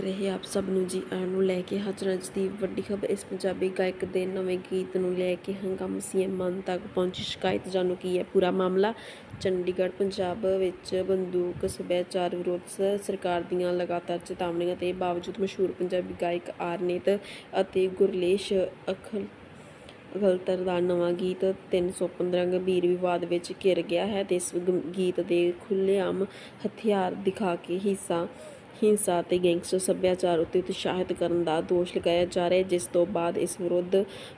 ਰਹੇ ਆਪ ਸਭ ਨੂੰ ਜੀ ਆਇਆਂ ਨੂੰ ਲੈ ਕੇ ਹਾਜ਼ਰ ਅੱਜ ਦੀ ਵੱਡੀ ਖਬਰ, ਇਸ ਪੰਜਾਬੀ ਗਾਇਕ ਦੇ ਨਵੇਂ ਗੀਤ ਨੂੰ ਲੈ ਕੇ ਹੰਗਾਮਾ ਸੀਐਮ ਮਨ ਤੱਕ ਪਹੁੰਚੀ ਸ਼ਿਕਾਇਤ, ਜਾਣੋ ਕੀ ਹੈ ਪੂਰਾ ਮਾਮਲਾ? ਚੰਡੀਗੜ੍ਹ, ਪੰਜਾਬ ਵਿੱਚ ਬੰਦੂਕ, ਸੱਭਿਆਚਾਰ ਵਿਰੋਧ ਸਰਕਾਰ ਦੀਆਂ ਲਗਾਤਾਰ ਚੇਤਾਵਨੀਆਂ ਦੇ ਬਾਵਜੂਦ ਮਸ਼ਹੂਰ ਪੰਜਾਬੀ ਗਾਇਕ ਆਰਨੇਤ ਅਤੇ ਗੁਰਲੇਸ਼ ਅਖਲ ਗਲਤਰ ਦਾ ਨਵਾਂ ਗੀਤ 315 ਗੰਭੀਰ ਵਿਵਾਦ ਵਿੱਚ ਘਿਰ ਗਿਆ ਹੈ ਤੇ ਇਸ ਗੀਤ ਦੇ ਖੁੱਲ੍ਹੇਆਮ ਹਥਿਆਰ ਦਿਖਾ ਕੇ ਹਿੱਸਾ ਹਿੰਸਾ ਅਤੇ ਗੈਂਗਸਟਰ ਸੱਭਿਆਚਾਰ ਉੱਤੇ ਉਤਸ਼ਾਹਿਤ ਕਰਨ ਦਾ ਦੋਸ਼ ਲਗਾਇਆ ਜਾ ਰਿਹਾ ਹੈ, ਜਿਸ ਤੋਂ ਬਾਅਦ ਇਸ ਵਿਰੁੱਧ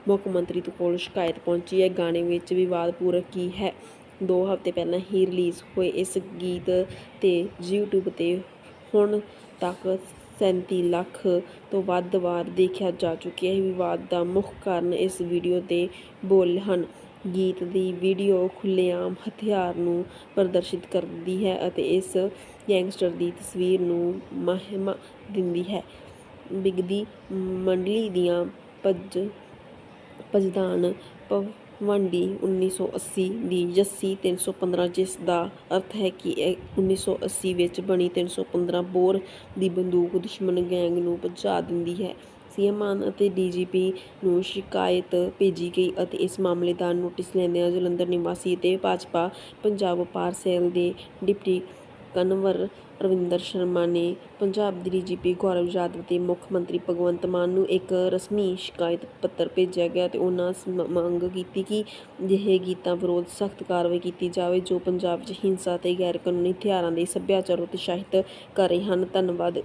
ਮੁੱਖ ਮੰਤਰੀ ਕੋਲ ਸ਼ਿਕਾਇਤ ਪਹੁੰਚੀ ਹੈ। ਗਾਣੇ ਵਿੱਚ ਵਿਵਾਦਪੂਰਕ ਕੀ ਹੈ? ਦੋ ਹਫ਼ਤੇ ਪਹਿਲਾਂ ਹੀ ਰਿਲੀਜ਼ ਹੋਏ ਇਸ ਗੀਤ ਤੇ YouTube ਤੇ ਹੁਣ ਤੱਕ 37 ਲੱਖ ਤੋਂ ਵੱਧ ਵਾਰ ਦੇਖਿਆ ਜਾ ਚੁੱਕਿਆ ਹੈ। ਵਿਵਾਦ ਦਾ ਮੁੱਖ ਕਾਰਨ ਇਸ ਵੀਡੀਓ ਦੇ ਬੋਲ ਹਨ। ਗੀਤ ਦੀ ਵੀਡੀਓ ਖੁੱਲ੍ਹੇਆਮ ਹਥਿਆਰ ਨੂੰ ਪ੍ਰਦਰਸ਼ਿਤ ਕਰਦੀ ਹੈ ਅਤੇ ਇਸ ਗੈਂਗਸਟਰ ਦੀ ਤਸਵੀਰ ਨੂੰ ਮਹਿਮਾ ਦਿੰਦੀ ਹੈ। ਬਿਗਦੀ ਮੰਡਲੀ ਦੀਆਂ ਭੱਜ ਭਜਦਾਨ ਭਵੰਡੀ 1980 ਦੀ ਜੱਸੀ 315 ਜਿਸ ਦਾ ਅਰਥ ਹੈ ਕਿ ਇਹ 1980 ਵਿੱਚ ਬਣੀ 315 ਬੋਰ ਦੀ ਬੰਦੂਕ ਦੁਸ਼ਮਣ ਗੈਂਗ ਨੂੰ ਭਜਾ ਦਿੰਦੀ ਹੈ। ਸੀਐਮ ਮਾਨ ਅਤੇ ਡੀਜੀਪੀ ਨੂੰ ਸ਼ਿਕਾਇਤ ਭੇਜੀ ਗਈ ਅਤੇ ਇਸ ਮਾਮਲੇ ਦਾ ਨੋਟਿਸ ਲੈਂਦਿਆਂ ਜਲੰਧਰ ਨਿਵਾਸੀ ਅਤੇ ਭਾਜਪਾ ਪੰਜਾਬ ਵਪਾਰ ਸੈੱਲ ਦੇ ਡਿਪਟੀ ਕਨਵਰ ਰਵਿੰਦਰ ਸ਼ਰਮਾ ਨੇ ਪੰਜਾਬ ਦੇ ਡੀਜੀਪੀ ਗੌਰਵ ਯਾਦਵ ਤੇ ਮੁੱਖ ਮੰਤਰੀ ਭਗਵੰਤ ਮਾਨ ਨੂੰ ਇੱਕ ਰਸਮੀ ਸ਼ਿਕਾਇਤ ਪੱਤਰ ਭੇਜਿਆ ਗਿਆ ਤੇ ਉਹਨਾਂ ਮੰਗ ਕੀਤੀ ਕਿ ਅਜਿਹੇ ਗੀਤਾਂ ਵਿਰੁੱਧ ਸਖਤ ਕਾਰਵਾਈ ਕੀਤੀ ਜਾਵੇ ਜੋ ਪੰਜਾਬ 'ਚ ਹਿੰਸਾ ਤੇ ਗੈਰ ਕਾਨੂੰਨੀ ਹਥਿਆਰਾਂ ਦੇ ਸੱਭਿਆਚਾਰ ਨੂੰ ਉਤਸ਼ਾਹਿਤ ਕਰ ਰਹੇ ਹਨ। ਧੰਨਵਾਦ।